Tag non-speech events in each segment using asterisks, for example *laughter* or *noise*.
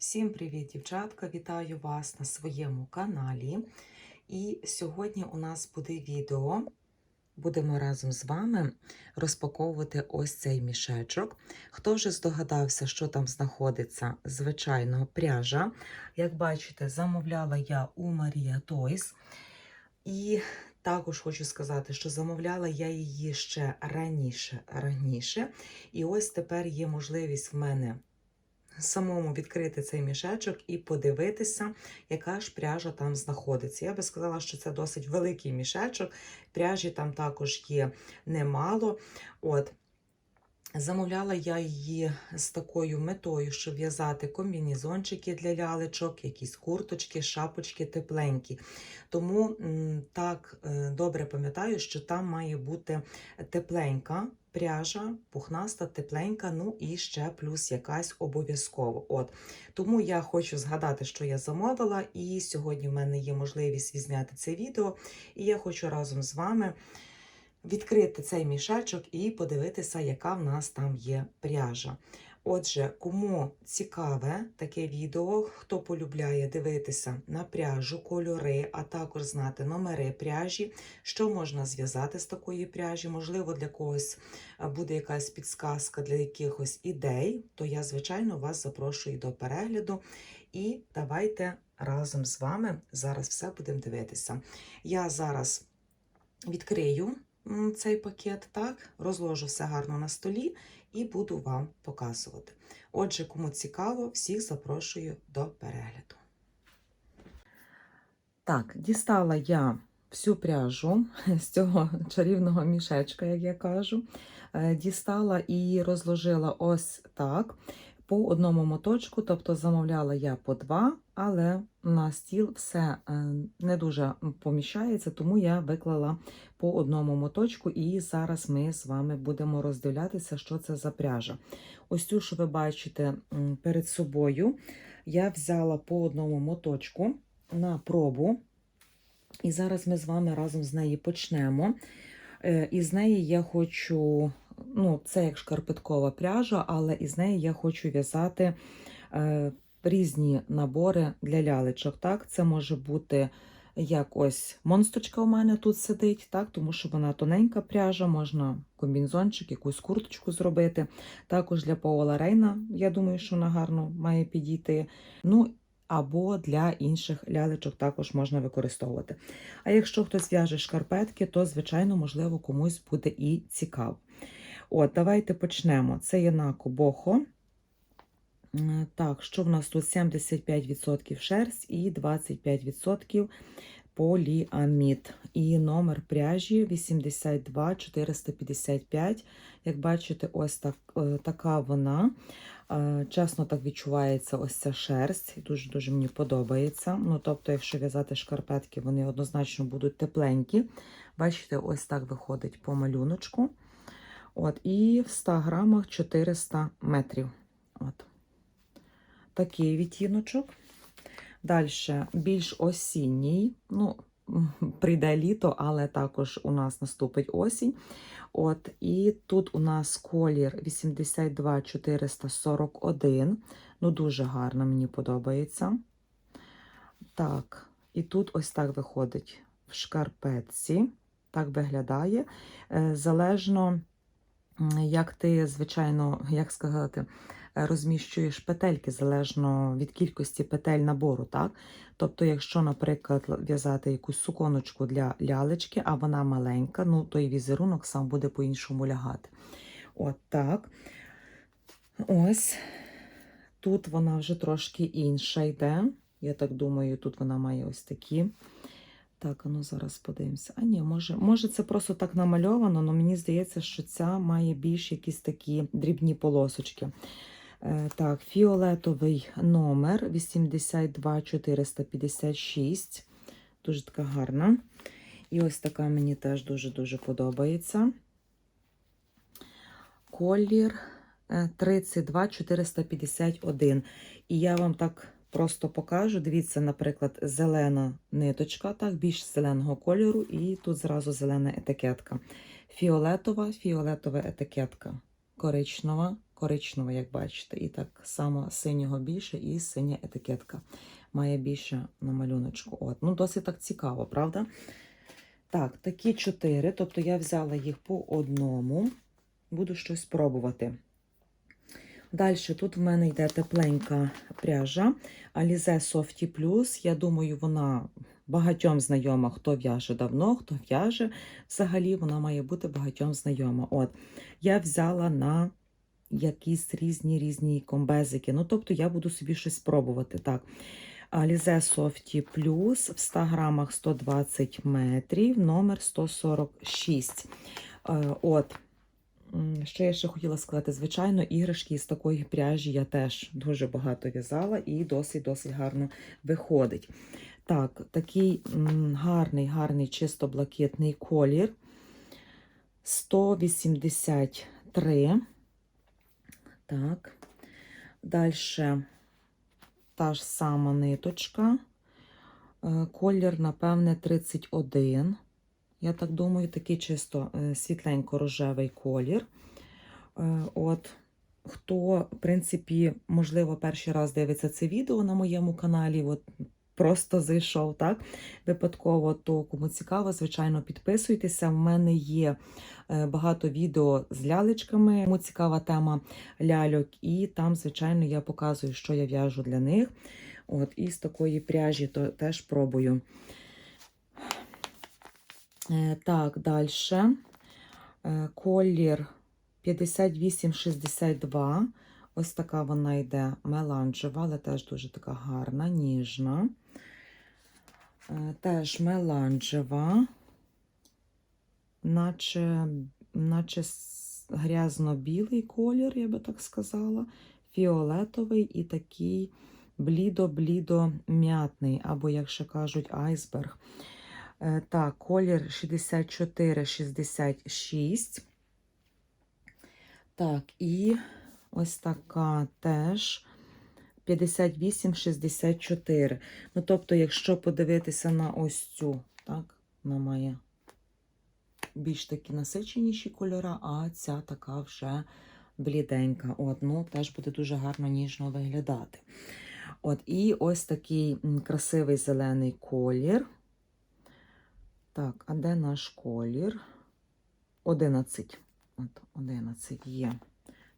Всім привіт, дівчатка! Вітаю вас на своєму каналі. І сьогодні у нас буде відео. Будемо разом з вами розпаковувати ось цей мішечок. Хто вже здогадався, що там знаходиться? Звичайно, пряжа. Як бачите, замовляла я у Марія Тойс. І також хочу сказати, що замовляла я її ще раніше. раніше. І ось тепер є можливість в мене самому відкрити цей мішечок і подивитися, яка ж пряжа там знаходиться. Я би сказала, що це досить великий мішечок. Пряжі там також є немало. От. Замовляла я її з такою метою, щоб в'язати комбінізончики для лялечок, якісь курточки, шапочки тепленькі. Тому так е, добре пам'ятаю, що там має бути тепленька пряжа, пухнаста, тепленька, ну і ще плюс якась обов'язково. От. Тому я хочу згадати, що я замовила, і сьогодні в мене є можливість відзняти це відео. І я хочу разом з вами відкрити цей мішечок і подивитися, яка в нас там є пряжа. Отже, кому цікаве таке відео, хто полюбляє дивитися на пряжу, кольори, а також знати номери пряжі, що можна зв'язати з такої пряжі, можливо, для когось буде якась підсказка для якихось ідей, то я, звичайно, вас запрошую до перегляду. І давайте разом з вами зараз все будемо дивитися. Я зараз відкрию цей пакет, так, розложу все гарно на столі і буду вам показувати. Отже, кому цікаво, всіх запрошую до перегляду. Так, дістала я всю пряжу з цього чарівного мішечка, як я кажу. Е, Дістала і розложила ось так по одному моточку, тобто замовляла я по два, але на стіл все е, не дуже поміщається, тому я виклала по одному моточку, і зараз ми з вами будемо роздивлятися, що це за пряжа. Ось цю, що ви бачите перед собою, я взяла по одному моточку на пробу. І зараз ми з вами разом з неї почнемо. Е, Із неї я хочу, ну, це як шкарпеткова пряжа, але із неї я хочу в'язати е, різні набори для лялечок. Так, це може бути як ось монсточка у мене тут сидить, так, тому що вона тоненька пряжа, можна комбінзончик, якусь курточку зробити. Також для Паула Рейна, я думаю, що вона гарно має підійти. Ну, або для інших лялечок також можна використовувати. А якщо хтось в'яже шкарпетки, то, звичайно, можливо, комусь буде і цікаво. От, давайте почнемо. Це є на Кобохо. М, Так, що в нас тут 75% шерсть і 25% поліамід. І номер пряжі 82 455. Як бачите, ось так, е, така вона. Е, Чесно, так відчувається ось ця шерсть. Дуже-дуже мені подобається. Ну, тобто, якщо в'язати шкарпетки, вони однозначно будуть тепленькі. Бачите, ось так виходить по малюночку. От, і в 100 грамах 400 метрів. От. Такий відтіночок. Далі більш осінній. Ну, *laughs* прийде літо, але також у нас наступить осінь. От, і тут у нас колір 82441. Ну, дуже гарно, мені подобається. Так, і тут ось так виходить в шкарпетці. Так виглядає. Е, Залежно, як ти, звичайно, як сказати, розміщуєш петельки залежно від кількості петель набору. так? Тобто, якщо, наприклад, в'язати якусь суконочку для лялечки, а вона маленька, ну то і візерунок сам буде по-іншому лягати. От так. Ось. Тут вона вже трошки інша йде. Я так думаю, тут вона має ось такі. Так, ну зараз подивимося. А ні, може, може це просто так намальовано, але мені здається, що ця має більш якісь такі дрібні полосочки. Е, Так, фіолетовий номер 82456. Дуже така гарна. І ось така мені теж дуже-дуже подобається. Колір е, 32451. І я вам так просто покажу. Дивіться, наприклад, зелена ниточка, так, більш зеленого кольору, і тут зразу зелена етикетка. Фіолетова, фіолетова етикетка. Коричнева, коричнева, як бачите. І так само синього більше, і синя етикетка має більше на малюночку. От. Ну, досить так цікаво, правда? Так, такі чотири. Тобто я взяла їх по одному. Буду щось пробувати. Далі тут в мене йде тепленька пряжа Alize Softy Plus. Я думаю, вона багатьом знайома, хто в'яже давно, хто в'яже. Взагалі вона має бути багатьом знайома. От, я взяла на якісь різні різні комбезики. Ну, тобто я буду собі щось пробувати. Так. Alize Softy Plus в 100 грамах 120 метрів, номер 146. Е, От. Що я ще хотіла сказати? Звичайно, іграшки з такої пряжі я теж дуже багато в'язала і досить-досить гарно виходить. Так, такий гарний, гарний, чисто блакитний колір. 183. Так. Далі та ж сама ниточка. Е, Колір, напевне, 31. Я так думаю, такий чисто е, світленько-рожевий колір. Е, От, хто, в принципі, можливо, перший раз дивиться це відео на моєму каналі, от просто зайшов, так? Випадково, то кому цікаво, звичайно, підписуйтеся. В мене є е, багато відео з лялечками. Кому цікава тема ляльок, і там, звичайно, я показую, що я в'яжу для них. От, і з такої пряжі то теж пробую. Е, Так, далі. Колір 5862. Ось така вона йде меланжева, але теж дуже така гарна, ніжна. Е, Теж меланжева, наче, наче грязно-білий колір, я би так сказала, фіолетовий і такий блідо-блідо-м'ятний, або, як ще кажуть, айсберг. Е, Так, колір 64-66. Так, і ось така теж 58-64. Ну, тобто, якщо подивитися на ось цю, так, вона має більш такі насиченіші кольори, а ця така вже бліденька. От, ну, теж буде дуже гарно ніжно виглядати. От, і ось такий красивий зелений колір. Так, а де наш колір? 11. От, 11 є.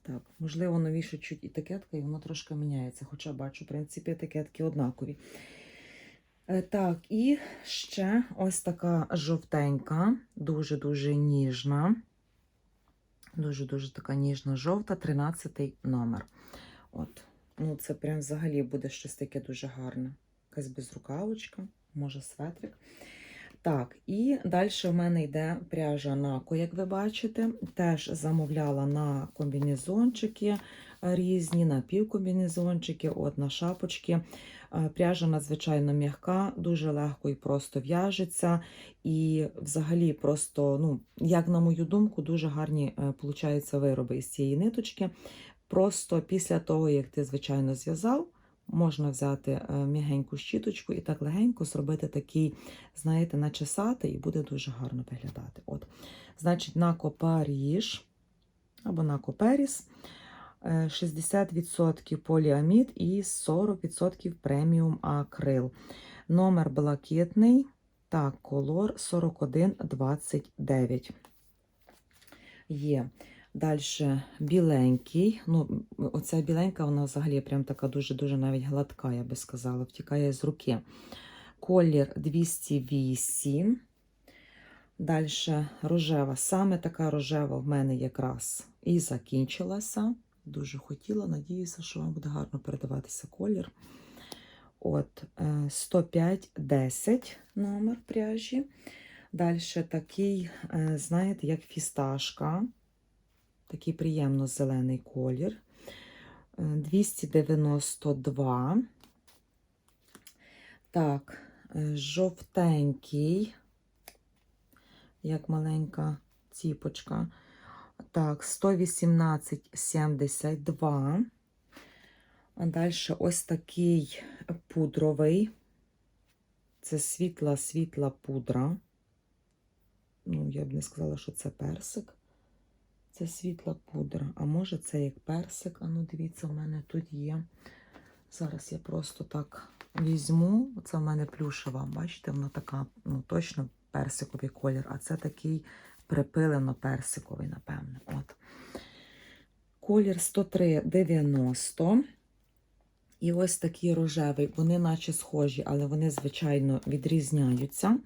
Так, можливо, новіше чуть етикетка, і воно трошки міняється. Хоча бачу, в принципі, етикетки однакові. Е, Так, і ще ось така жовтенька, дуже-дуже ніжна. Дуже-дуже така ніжна жовта, 13 номер. От. Ну, це прям взагалі буде щось таке дуже гарне. Якась безрукавочка, може светрик. Так, і далі в мене йде пряжа Нако, як ви бачите. Теж замовляла на комбінезончики е, різні, на півкомбінезончики, от на шапочки. Е, Пряжа надзвичайно м'яка, дуже легко і просто в'яжеться. І взагалі, просто, ну, як на мою думку, дуже гарні е, получаються вироби із цієї ниточки. Просто після того, як ти, звичайно, зв'язав, можна взяти е, м'ягеньку щіточку і так легенько зробити такий, знаєте, начесати, і буде дуже гарно виглядати. От. Значить, на Паріж або на Коперіс 60% поліамід і 40% преміум акрил. Номер блакитний. Так, колор 4129. Є. Далі біленький. Ну, оця біленька, вона взагалі прям така дуже-дуже навіть гладка, я би сказала, втікає з руки. Колір 208. Далі рожева. Саме така рожева в мене якраз і закінчилася. Дуже хотіла, надіюся, що вам буде гарно передаватися колір. От, 105-10 номер пряжі. Далі такий, е, знаєте, як фісташка. Такий приємно зелений колір. Е, 292. Так, е, жовтенький, як маленька ціпочка. Так, 118,72. А далі ось такий пудровий. Це світла-світла пудра. Ну, я б не сказала, що це персик. Це світла пудра. А може це як персик. А ну дивіться, у мене тут є. Зараз я просто так візьму. Це в мене плюшева. Бачите, вона така, ну точно персиковий колір, а це такий припилено-персиковий, напевне. От. Колір 103,90. І ось такий рожевий. Вони наче схожі, але вони, звичайно, відрізняються.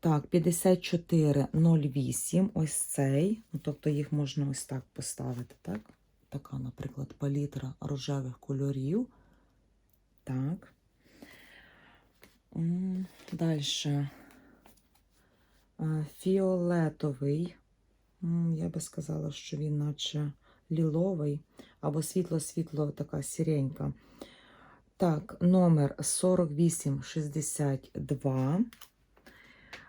Так, 54,08. Ось цей. Ну, тобто їх можна ось так поставити. так? Така, наприклад, палітра рожевих кольорів. Так. Далі. Фіолетовий. Я би сказала, що він наче ліловий або світло-світло така сіренька. Так, номер 4862.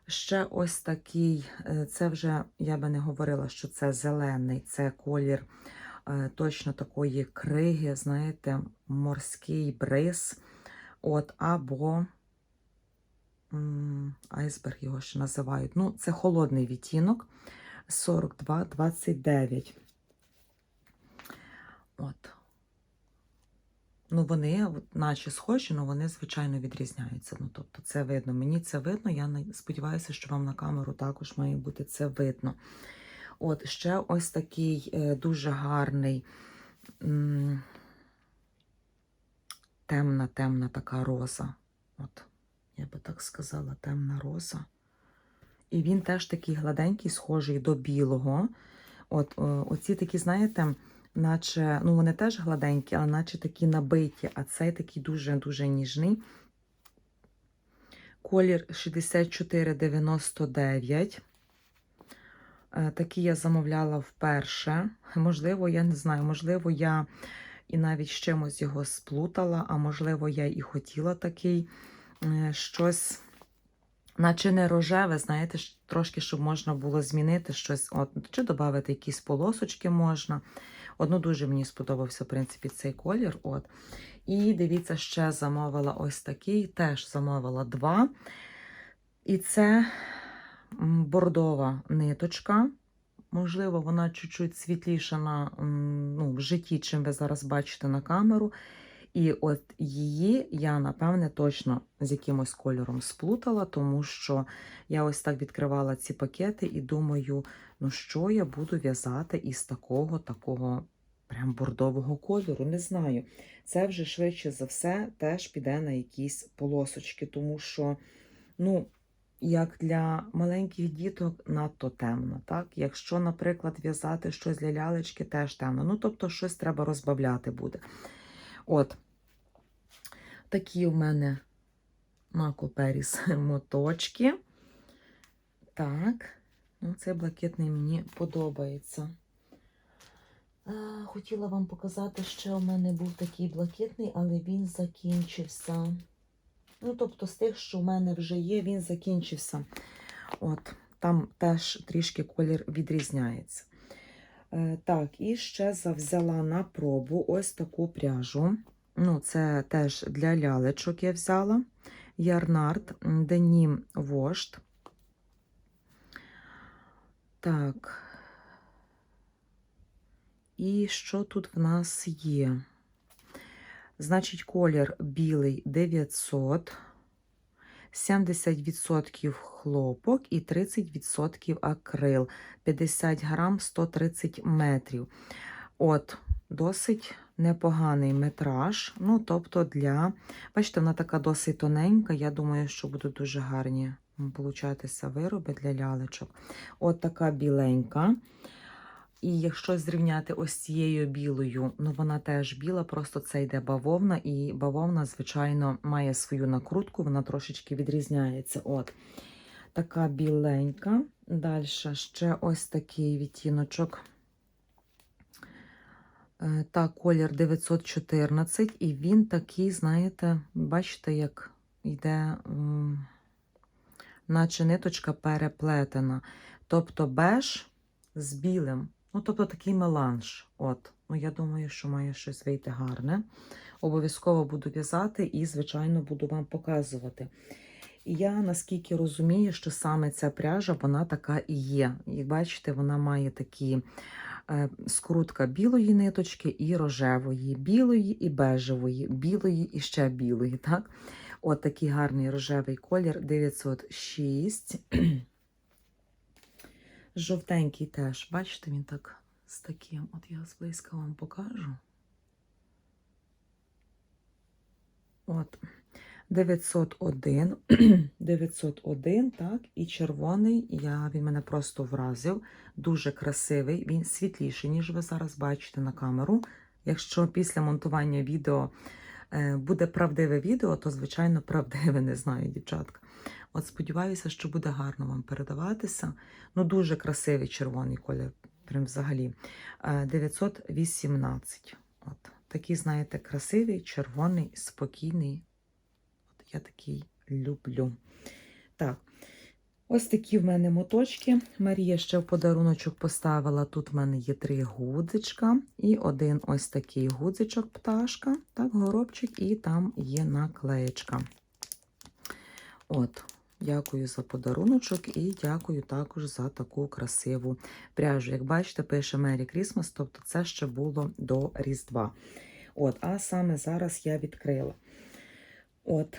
Ще ось такий, е, це вже я би не говорила, що це зелений, це колір е, точно такої криги, знаєте, морський бриз. От, або айсберг його ще називають. Ну, це холодний відтінок 42,29. От. Ну, вони, наче схожі, але вони, звичайно, відрізняються. Ну, тобто, це видно. Мені це видно. Я сподіваюся, що вам на камеру також має бути це видно. От, ще ось такий е, дуже гарний, м, темна, темна така роза. От, я би так сказала, темна роза. І він теж такий гладенький, схожий до білого. От, о, оці такі, знаєте, наче, ну вони теж гладенькі, але наче такі набиті, а цей такий дуже-дуже ніжний. Колір 64,99. Е, Такий я замовляла вперше. Можливо, я не знаю, можливо, я і навіть з чимось його сплутала, а можливо, я і хотіла такий е, щось, наче не рожеве, знаєте, трошки, щоб можна було змінити щось, от, чи додати якісь полосочки можна. Одну дуже мені сподобався, в принципі, цей колір. От. І дивіться, ще замовила ось такий, теж замовила два. І це бордова ниточка. Можливо, вона чуть-чуть світліша на, ну, в житті, чим ви зараз бачите на камеру. І от її я, напевне, точно з якимось кольором сплутала, тому що я ось так відкривала ці пакети і думаю, ну що я буду в'язати із такого, такого прям бордового кольору. Не знаю. Це вже швидше за все теж піде на якісь полосочки, тому що, ну, як для маленьких діток надто темно. Так? Якщо, наприклад, в'язати щось для лялечки, теж темно. Ну, тобто, щось треба розбавляти буде. От. Такі в мене Мако Періс *laughs* моточки. Так, ну цей блакитний мені подобається. Хотіла вам показати, що у мене був такий блакитний, але він закінчився. Ну, тобто, з тих, що в мене вже є, він закінчився. От, там теж трішки колір відрізняється. Е, так, і ще завзяла на пробу ось таку пряжу. Ну, це теж для лялечок я взяла. Ярнард Денім Вошт. Так. І що тут в нас є? Значить, колір білий 900, 70% хлопок і 30% акрил, 50 грам 130 метрів. От, досить непоганий метраж. Ну, тобто для. Бачите, вона така досить тоненька. Я думаю, що будуть дуже гарні получатися вироби для лялечок. От така біленька. І якщо зрівняти ось цією білою, ну вона теж біла, просто це йде бавовна, і бавовна, звичайно, має свою накрутку, вона трошечки відрізняється. От така біленька. Далі ще ось такий відтіночок. Е, Та колір 914, і він такий, знаєте, бачите, як йде, наче ниточка переплетена. Тобто беж з білим. Ну, тобто такий меланж. От. Ну, я думаю, що має щось вийти гарне. Обов'язково буду в'язати і, звичайно, буду вам показувати. Я наскільки розумію, що саме ця пряжа, вона така і є. Як бачите, вона має такі скрутка білої ниточки і рожевої, білої і бежевої, білої і ще білої. *laughs* Так? От такий гарний рожевий колір 906. *clears throat* Жовтенький теж, бачите, він так з таким. От я зблизька вам покажу. От. 901, 901, *clears throat* так, і червоний, я, він мене просто вразив. Дуже красивий, він світліший, ніж ви зараз бачите на камеру. Якщо після монтування відео е, буде правдиве відео, то, звичайно, правдиве, не знаю, дівчатка. От сподіваюся, що буде гарно вам передаватися. Ну, дуже красивий червоний колір, прям взагалі. Е, 918. От. Такий, знаєте, красивий, червоний, спокійний. Я такий люблю. Так, ось такі в мене моточки. Марія ще в подаруночок поставила. Тут в мене є три гудзичка і один ось такий гудзичок пташка, так, горобчик, і там є наклеєчка. От, дякую за подаруночок і дякую також за таку красиву пряжу. Як бачите, пише Merry Christmas, тобто це ще було до Різдва. От, а саме зараз я відкрила. От.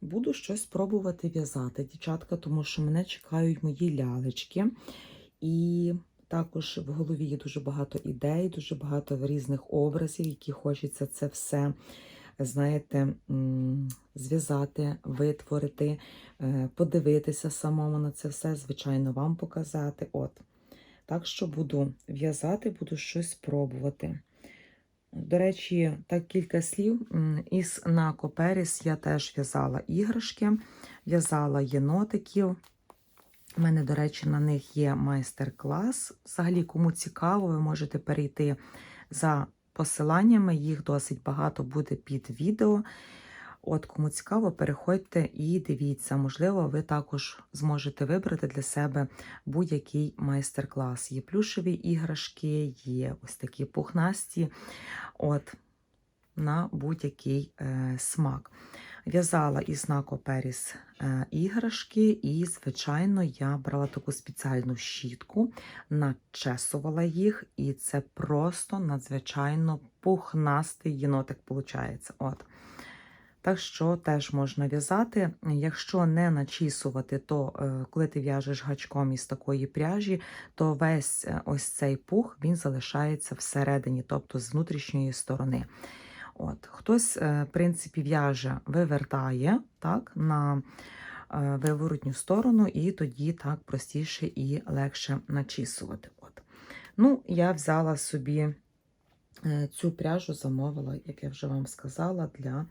Буду щось пробувати в'язати, дівчатка, тому що мене чекають мої лялечки. І також в голові є дуже багато ідей, дуже багато різних образів, які хочеться це все, знаєте, зв'язати, витворити, е, подивитися самому на це все, звичайно, вам показати. От. Так що буду в'язати, буду щось пробувати. До речі, так кілька слів. Із на Коперіс я теж в'язала іграшки, в'язала єнотиків. У мене, до речі, на них є майстер-клас. Взагалі, кому цікаво, ви можете перейти за посиланнями, їх досить багато буде під відео. От, кому цікаво, переходьте і дивіться. Можливо, ви також зможете вибрати для себе будь-який майстер-клас. Є плюшеві іграшки, є ось такі пухнасті, от, на будь-який е, смак. В'язала із Нако Періс е, іграшки, і, звичайно, я брала таку спеціальну щітку, начесувала їх, і це просто надзвичайно пухнастий єнотик виходить. Так що теж можна в'язати. Якщо не начісувати, то е, коли ти в'яжеш гачком із такої пряжі, то весь е, ось цей пух він залишається всередині, тобто з внутрішньої сторони. От. Хтось, е, в принципі, в'яже, вивертає так, на виворотню сторону, і тоді так простіше і легше начісувати. От. Ну, я взяла собі цю пряжу, замовила, як я вже вам сказала, для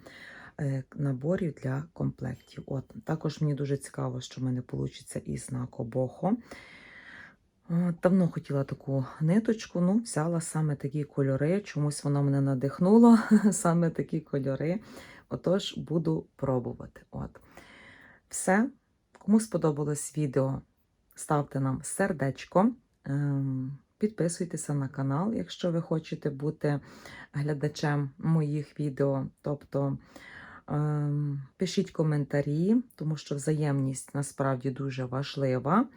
наборів для комплектів. От. Також мені дуже цікаво, що в мене вийде із Накобохо. Е, Давно хотіла таку ниточку, ну, взяла саме такі кольори. Чомусь воно мене надихнуло, *laughs* саме такі кольори. Отож, буду пробувати. От. Все. Кому сподобалось відео, ставте нам сердечко. Ем, Підписуйтеся на канал, якщо ви хочете бути глядачем моїх відео. Тобто пишіть коментарі, тому що взаємність насправді дуже важлива.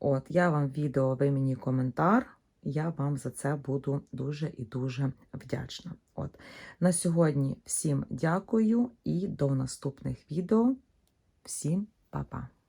От, я вам відео, ви мені коментар. Я вам за це буду дуже і дуже вдячна. От. На сьогодні всім дякую і до наступних відео. Всім па-па!